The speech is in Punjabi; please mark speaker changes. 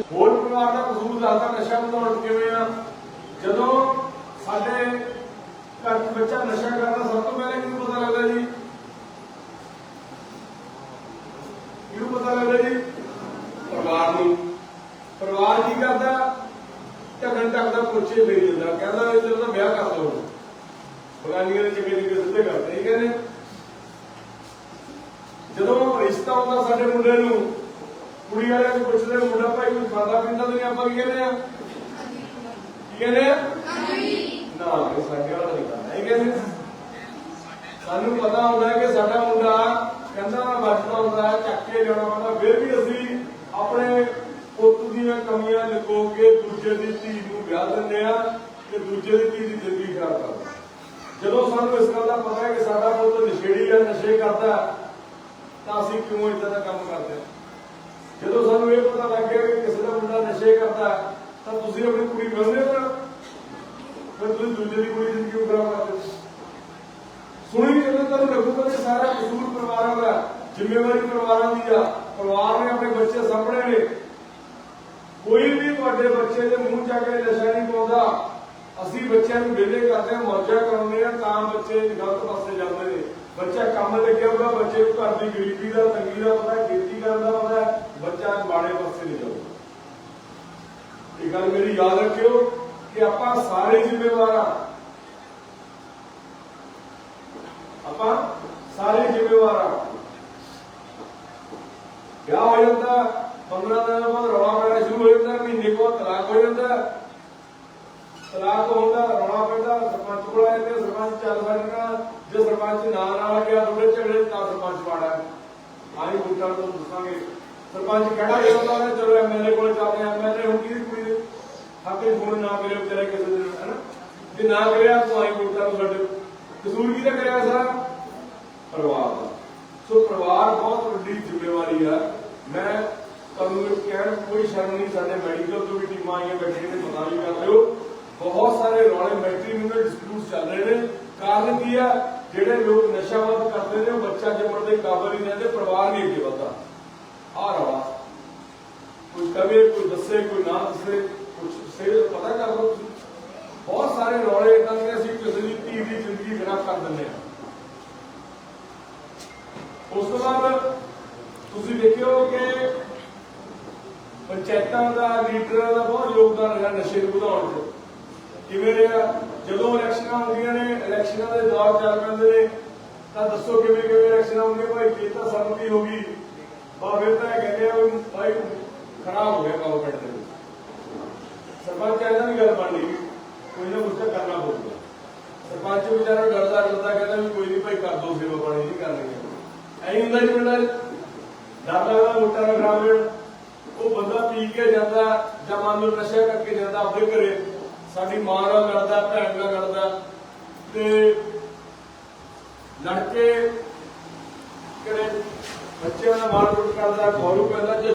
Speaker 1: ਹੋਰ ਪਰਿਵਾਰ ਦਾ ਕਸੂਰ ਦੱਸਦਾ ਨਸ਼ਾ ਵਧਾਉਣ ਕਿਵੇਂ ਆ। ਜਦੋਂ ਸਾਡੇ ਘਰ 'ਚ ਬੱਚਾ ਨਸ਼ਾ ਕਰਦਾ, ਸਭ ਤੋਂ ਪਹਿਲਾਂ ਕਿਹਨੂੰ ਪਤਾ ਲੱਗਦਾ ਜੀ? ਕਿਹਨੂੰ ਪਤਾ ਲੱਗਦਾ ਜੀ? ਪਰਿਵਾਰ ਨੂੰ। ਪਰਿਵਾਰ ਕੀ ਕਰਦਾ? ਢੱਕਣ ਢੱਕਦਾ ਪੁੱਛੇ ਫੇਰ ਜਾਂਦਾ ਕਹਿੰਦਾ ਇਹ ਤਾਂ ਵਿਆਹ ਕਰ ਲਓ ਬਗਾਨੀਆਂ ਦੇ ਚੰਗੇ ਚੰਗੇ ਸਿੱਧੇ ਕਰਦੇ। ਇਹ ਕਹਿੰਦੇ, ਜਦੋਂ ਰਿਸ਼ਤਾ ਹੁੰਦਾ ਸਾਡੇ ਮੁੰਡੇ ਨੂੰ ਕੁੜੀ ਵਾਲਿਆਂ ਨੂੰ ਪੁੱਛਦੇ ਮੁੰਡਾ ਭਾਈ ਕੋਈ ਖਾਦਾ ਪੀਂਦਾ ਤਾਂ ਨਹੀਂ ਆਪਾਂ ਕੀ ਕਹਿੰਦੇ ਆ? ਕੀ ਕਹਿੰਦੇ ਆ? ਨਾ, ਇਹ ਸਾਡੇ ਵਾਲਾ ਨਹੀਂ ਕਹਿੰਦਾ ਇਹ ਕਹਿੰਦੇ ਸਾਨੂੰ ਪਤਾ ਹੁੰਦਾ ਕਿ ਸਾਡਾ ਮੁੰਡਾ ਕਹਿੰਦਾ ਨਾ ਬਚਦਾ ਹੁੰਦਾ, ਚੱਕ ਕੇ ਲਿਆਉਣਾ ਪੈਂਦਾ, ਫਿਰ ਵੀ ਅਸੀਂ ਆਪਣੇ ਪੁੱਤ ਦੀਆਂ ਕਮੀਆਂ ਲੁਕੋ ਕੇ ਦੂਜੇ ਦੀ ਧੀ ਨੂੰ ਵਿਆਹ ਦਿੰਦੇ ਆ ਤੇ ਦੂਜੇ ਦੀ ਧੀ ਦੀ ਜ਼ਿੰਦਗੀ ਖਰਾਬ ਕਰਦੇ ਜਦੋਂ ਸਾਨੂੰ ਇਸ ਗੱਲ ਦਾ ਪਤਾ ਹੈ ਕਿ ਸਾਡਾ ਪੁੱਤ ਨਸ਼ੇੜੀ ਹੈ ਨਸ਼ੇ ਕਰਦਾ ਤਾਂ ਅਸੀਂ ਕਿਉਂ ਇਦਾਂ ਦਾ ਕੰਮ ਕਰਦੇ ਹਾਂ ਜਦੋਂ ਸਾਨੂੰ ਇਹ ਪਤਾ ਲੱਗ ਗਿਆ ਕਿ ਕਿਸੇ ਦਾ ਮੁੰਡਾ ਨਸ਼ੇ ਕਰਦਾ, ਤਾਂ ਤੁਸੀਂ ਆਪਣੀ ਕੁੜੀ ਮਿਲਦੇ ਹੋ ਫਿਰ ਤੁਸੀਂ ਦੂਜੇ ਦੀ ਕੁੜੀ ਜ਼ਿੰਦਗੀ ਖਰਾਬ ਕਰਦੇ ਸੁਣੀ ਜਦੋਂ, ਤੁਹਾਨੂੰ ਲੱਗੂਗਾ ਕਿ ਸਾਰਾ ਕਸੂਰ ਪਰਿਵਾਰਾਂ ਦਾ ਜ਼ਿੰਮੇਵਾਰੀ ਪਰਿਵਾਰਾਂ ਦੀ ਆ। ਪਰਿਵਾਰ ਨੇ ਆਪਣੇ ਬੱਚੇ ਸਾਹਮਣੇ ਨੇ। ਕੋਈ ਵੀ ਤੁਹਾਡੇ ਬੱਚੇ ਦੇ ਮੂੰਹ ਜਾ ਕੇ ਨਸ਼ਾ ਨਹੀਂ ਪਾਉਂਦਾ, ਅਸੀਂ ਬੱਚਿਆਂ ਨੂੰ ਵਿਹਲੇ ਕਰਦੇ ਹਾਂ, ਮੌਜਾਂ ਕਰਾਉਂਦੇ ਹਾਂ, ਤਾਂ ਬੱਚੇ ਗਲਤ ਪਾਸੇ ਜਾਂਦੇ ਨੇ। ਬੱਚਾ ਕੰਮ ਲੱਗਿਆ ਹੋਊਗਾ ਬੱਚੇ ਨੂੰ ਘਰ ਦੀ ਗਰੀਬੀ ਦਾ, ਤੰਗੀ ਦਾ ਪਤਾ ਖੇਤੀ ਕਰਨ ਦਾ ਪਤਾ ਹੈ, ਬੱਚਾ ਮਾੜੇ ਪਾਸੇ ਨਹੀਂ ਜਾਊਗਾ ਇਹ ਗੱਲ ਮੇਰੀ ਯਾਦ ਰੱਖਿਓ ਕਿ ਆਪਾਂ ਸਾਰੇ ਜ਼ਿੰਮੇਵਾਰ ਹਾਂ ਆਪਾਂ ਸਾਰੇ ਜ਼ਿੰਮੇਵਾਰ ਆ। ਵਿਆਹ ਹੋ ਜਾਂਦਾ 15 ਦਿਨਾਂ ਬਾਅਦ ਰੌਲਾ ਪੈਣਾ ਸ਼ੁਰੂ ਹੋ ਜਾਂਦਾ, ਮਹੀਨੇ ਬਾਅਦ ਤਲਾਕ ਹੋ ਜਾਂਦਾ। ਤਲਾਕ ਹੁੰਦਾ ਰੌਲਾ ਪੈਂਦਾ, ਸਰਪੰਚ ਕੋਲ ਆਏ ਤੇ ਸਰਪੰਚ ਚੱਲ ਸਕਦਾ ਜੇ ਸਰਪੰਚ ਨਾ ਨਾਲ ਗਿਆ ਥੋੜੇ ਝਗੜੇ ਤਾਂ ਸਰਪੰਚ ਮਾੜਾ ਆਈ ਬੁੱਟਾਂ ਤੋਂ ਦੱਸਾਂਗੇ। ਸਰਪੰਚ ਕਿਹੜਾ ਜਾਂਦਾ ਹੈ ਚਲੋ ਐਮਐਲਏ ਕੋਲ ਚੱਲਦੇ ਆ ਐਮਐਲਏ ਹੁਣ ਕਿਹਦੀ ਕੁੜੀ ਦੇ ਫੋਨ ਨਾ ਕਰੇ ਵਿਚਾਰੇ ਕਿਸੇ ਦੇ, ਹਨਾ? ਜੇ ਨਾ ਕਰਿਆ ਤਾਂ ਆਈ ਬੁੱਟਾਂ ਤੋਂ ਸਾਡੇ ਕਸੂਰ ਕੀ ਦਾ ਕਰਿਆ ਸਾਰਾ? ਪਰਿਵਾਰ ਦਾ। ਸੋ ਪਰਿਵਾਰ ਬਹੁਤ ਵੱਡੀ ਜ਼ਿੰਮੇਵਾਰੀ ਹੈ ਮੈਂ ਤੁਹਾਨੂੰ ਇਹ ਕਹਿਣ ਕੋਈ ਸ਼ਰਮ ਨਹੀਂ, ਸਾਡੇ ਮੈਡੀਕਲ ਤੋਂ ਵੀ ਟੀਮਾਂ ਆਈਆਂ ਬੈਠੀਆਂ ਨੇ, ਪਤਾ ਵੀ ਕਰ ਲਿਓ। ਬਹੁਤ ਸਾਰੇ ਰੌਲੇ ਮੈਟ੍ਰੀਮੋਨੀਅਲ ਡਿਸਪਿਊਟਸ ਚੱਲ ਰਹੇ ਨੇ। ਕਾਰਨ ਕੀ ਆ? ਜਿਹੜੇ ਲੋਕ ਨਸ਼ਾ ਵੱਧ ਕਰਦੇ ਨੇ, ਉਹ ਬੱਚਾ ਜੰਮਣ ਦੇ ਕਾਬਲ ਹੀ ਰਹਿੰਦੇ, ਪਰਿਵਾਰ ਨਹੀਂ ਅੱਗੇ ਵਧਦਾ। ਆ ਰੌਲਾ। ਕੋਈ ਕਵੇ, ਕੋਈ ਦੱਸੇ, ਕੋਈ ਨਾ ਦੱਸੇ ਕੁਝ ਸੇ ਪਤਾ ਕਰ ਲਓ ਤੁਸੀਂ। ਬਹੁਤ ਸਾਰੇ ਰੌਲੇ ਇਦਾਂ ਦੇ ਅਸੀਂ ਕਿਸੇ ਦੀ ਧੀ ਦੀ ਜ਼ਿੰਦਗੀ ਖਰਾਬ ਕਰ ਦਿੰਦੇ ਆ ਉਸ ਤੋਂ ਬਾਅਦ ਤੁਸੀਂ ਦੇਖਿਓ ਕਿ ਪੰਚਾਇਤਾਂ ਦਾ, ਲੀਡਰਾਂ ਦਾ ਬਹੁਤ ਯੋਗਦਾਨ ਰਿਹਾ ਨਸ਼ੇ ਨੂੰ ਵਧਾਉਣ 'ਚ ਕਿਵੇਂ ਰਿਹਾ? ਜਦੋਂ ਇਲੈਕਸ਼ਨਾਂ ਹੁੰਦੀਆਂ ਨੇ, ਇਲੈਕਸ਼ਨਾਂ ਦੇ ਦੌਰ ਚੱਲ ਪੈਂਦੇ ਨੇ, ਤਾਂ ਦੱਸੋ ਕਿਵੇਂ ਕਿਵੇਂ ਇਲੈਕਸ਼ਨਾਂ ਹੁੰਦੀਆਂ? ਭਾਈ ਕੀ ਤਾਂ ਸਰਬਤੀ ਹੋ ਗਈ। ਇਹ ਕਹਿੰਦੇ ਖਰਾਬ ਹੋ ਗਿਆ ਕੰਮ ਪਿੰਡ ਦੇ ਵਿੱਚ ਸਰਪੰਚ ਕਹਿੰਦਾ ਵੀ ਗੱਲ ਬਣ ਗਈ। ਕੋਈ ਨਾ ਕੁਛ ਕਰਨਾ ਪਊਗਾ। ਸਰਪੰਚ ਵਿਚਾਰਾ ਡਰਦਾ ਡਰਦਾ ਕਹਿੰਦਾ ਵੀ ਕੋਈ ਨਹੀਂ ਭਾਈ ਕਰ ਦੋ ਸੇਵਾ ਪਾਣੀ ਨਹੀਂ ਕਰਨੀ ਐਂ ਹੁੰਦਾ ਜੀ ਪਿੰਡਾਂ ਡਰ ਲੱਗਦਾ ਵੋਟਾਂ ਦਾ ਗ੍ਰਾਮੀਣ ਉਹ ਬੰਦਾ ਪੀ ਕੇ ਜਾਂਦਾ ਜਾਂ ਮੰਨ ਲਓ ਨਸ਼ਾ ਕਰਕੇ ਜਾਂਦਾ ਆਪਣੇ ਘਰੇ। ਸਾਡੀ ਮਾਂ ਨਾਲ ਲੜਦਾ, ਭੈਣ ਨਾਲ ਲੜਦਾ। ਤੇ ਲੜ ਕੇ ਕਿਹੜੇ ਬੱਚਿਆਂ ਨਾਲ ਮਾਰ ਕੁੱਟ ਕਰਦਾ ਖੌਰੂ ਪੈਂਦਾ ਜੇ